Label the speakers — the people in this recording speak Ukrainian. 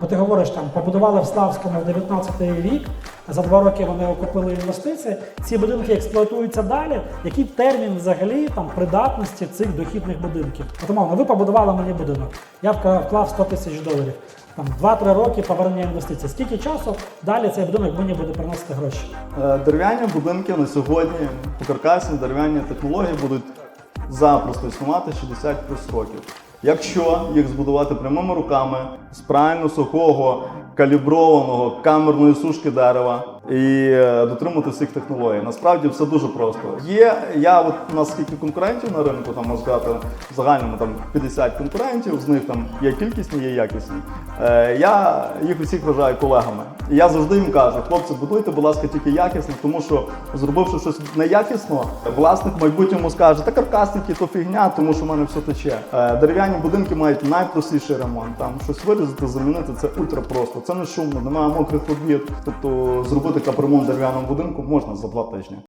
Speaker 1: Бо ти говориш, там побудували в Славському в 19-й рік, за два роки вони окупили інвестиції. Ці будинки експлуатуються далі. Який термін взагалі там придатності цих дохідних будинків? От, ви побудували мені будинок. Я вклав 100 тисяч доларів. Там 2-3 роки повернення інвестицій. Скільки часу далі цей будинок мені буде приносити гроші?
Speaker 2: Е, Дерев'яні будинки на сьогодні по каркасні дерев'яні технології будуть запросто існувати 60 плюс років. Якщо їх збудувати прямими руками з правильно сухого, каліброваного камерної сушки дерева і е, дотримувати всіх технологій, насправді все дуже просто. Є я от у нас скільки конкурентів на ринку, там можна сказати, в загальному там 50 конкурентів, з них там є кількісні, є якісні. Е, я їх усіх вважаю колегами. І я завжди їм кажу, хлопці, будуйте, будь ласка, тільки якісно, тому що зробивши щось неякісно, власник в майбутньому скаже, та каркасники то фігня, тому що в мене все тече. Е, дерев'яні будинки мають найпростіший ремонт. Там щось вирізати, замінити це ультра просто. Це не шумно, немає мокрих обід. Тобто зробити капремонт дерев'яному будинку можна за два тижні.